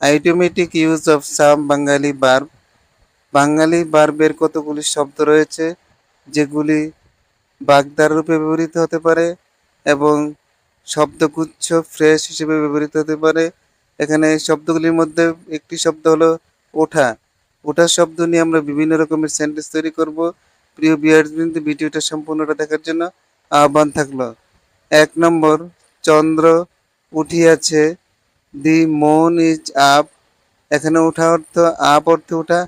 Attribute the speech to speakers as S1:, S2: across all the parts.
S1: Idiomatic use of some Bengali verb Bengali বার্বের কতগুলি শব্দ রয়েছে, যেগুলি বাগদার রূপে ব্যবহৃত হতে পারে এবং শব্দগুচ্ছ ফ্রেশ হিসেবে ব্যবহৃত হতে পারে। এখানে শব্দগুলির মধ্যে একটি শব্দ হলো ওঠা। ওঠা শব্দ নিয়ে আমরা বিভিন্ন রকমের সেন্টেন্স তৈরি করব। প্রিয় বিয়ার্স বিন্দু ভিডিওটা সম্পূর্ণটা দেখার জন্য আহ্বান থাকল। এক নম্বর, চন্দ্র উঠিয়াছে। দি মন ইজ আপ। এখানে ওঠা অর্থ আপ অর্থে ওঠা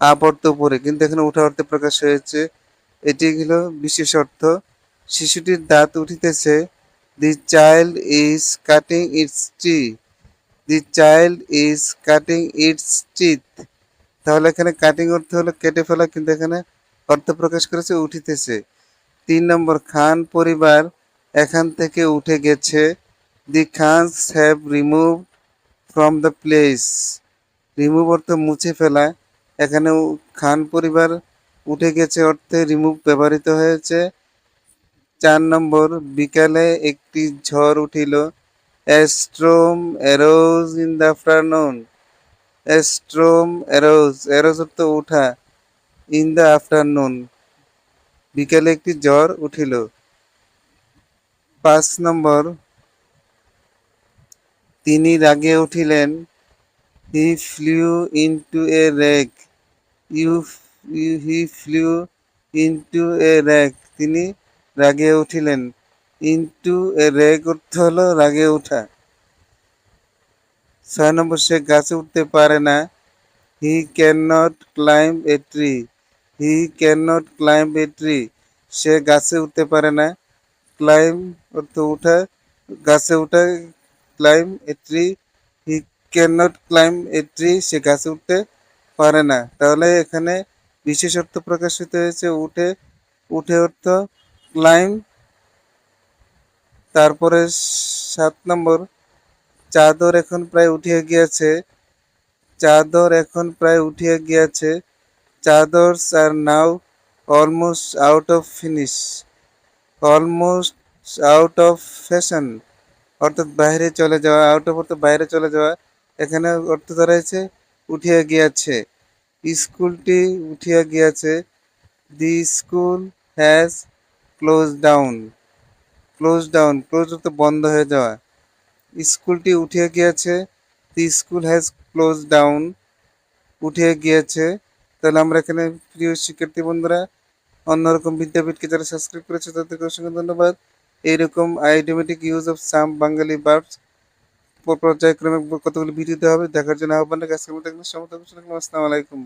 S1: আপ অর্থ উপরে। কিন্তু এখানে ওঠা অর্থে প্রকাশ হয়েছে, এটি হলো বিশেষ অর্থ। শিশুটির দাঁত উঠিতেছে, the child is cutting its tree the child is cutting its teeth. তাহলে এখানে কাটিং অর্থ হলো কেটে ফেলা, কিন্তু এখানে অর্থ প্রকাশ করেছে উঠিতেছে। তিন নম্বর, খান পরিবার এখান থেকে উঠে গেছে। The khans have remove from the place remove অর্থ মুছে ফেলা এখানে খান পরিবার উঠে গেছে অর্থে রিমুভ ব্যবহৃত হয়েছে। চার নম্বর, বিকালে একটি ঝড় উঠিল। A storm arose in the afternoon a storm arose arose অর্থ উঠা। ইন দ্য আফটারনুন বিকালে একটি জ্বর উঠিল। পাঁচ নম্বর তিনি রাগে উঠিলেন, he flew into a rage you he flew into a rage তিনি রাগে উঠিলেন, ইনটু এ রেক অর্থ হলো রাগে ওঠা ছয় নম্বর, সে গাছে উঠতে পারে না। He can not climb a tree. He can not climb a tree. সে গাছে উঠতে পারে না। ক্লাইম অর্থ উঠা, গাছে উঠা a tree he can not climb a tree সে গাছে উঠতে পারে না। তাহলে এখানে বিশেষ অর্থ প্রকাশিত হয়েছে, উঠে উঠে অর্থ ক্লাইম তারপরে সাত নম্বর, চাদর এখন প্রায় উঠিয়া গিয়াছে, চাদর এখন প্রায় উঠিয়া গিয়াছে chadors are now almost out of finish almost out of fashion অর্থাৎ বাইরে চলে যাওয়া আউট অফ অর্থাৎ বাইরে চলে যাওয়া, এখানে অর্থ দাঁড়াইছে, উঠিয়া গিয়াছে। স্কুলটি উঠিয়া গিয়াছে। The school has close down close down close অর্থ বন্ধ হয়ে যাওয়া। স্কুলটি উঠিয়া গিয়েছে। The school has close down উঠিয়ে গিয়েছে। তাহলে আমরা এখানে প্রিয় শিক্ষার্থী বন্ধুরা, অন্যরকম বিদ্যাপীঠকে যারা সাবস্ক্রাইব করেছে, তাদেরকে অসংখ্য ধন্যবাদ। এইরকম idiomatic use of some Bengali verbs পর্যায়ক্রমে কতগুলি ভিডিও দেওয়া হবে দেখার জন্য আহ্বান আজকের মতো আসসালামু আলাইকুম।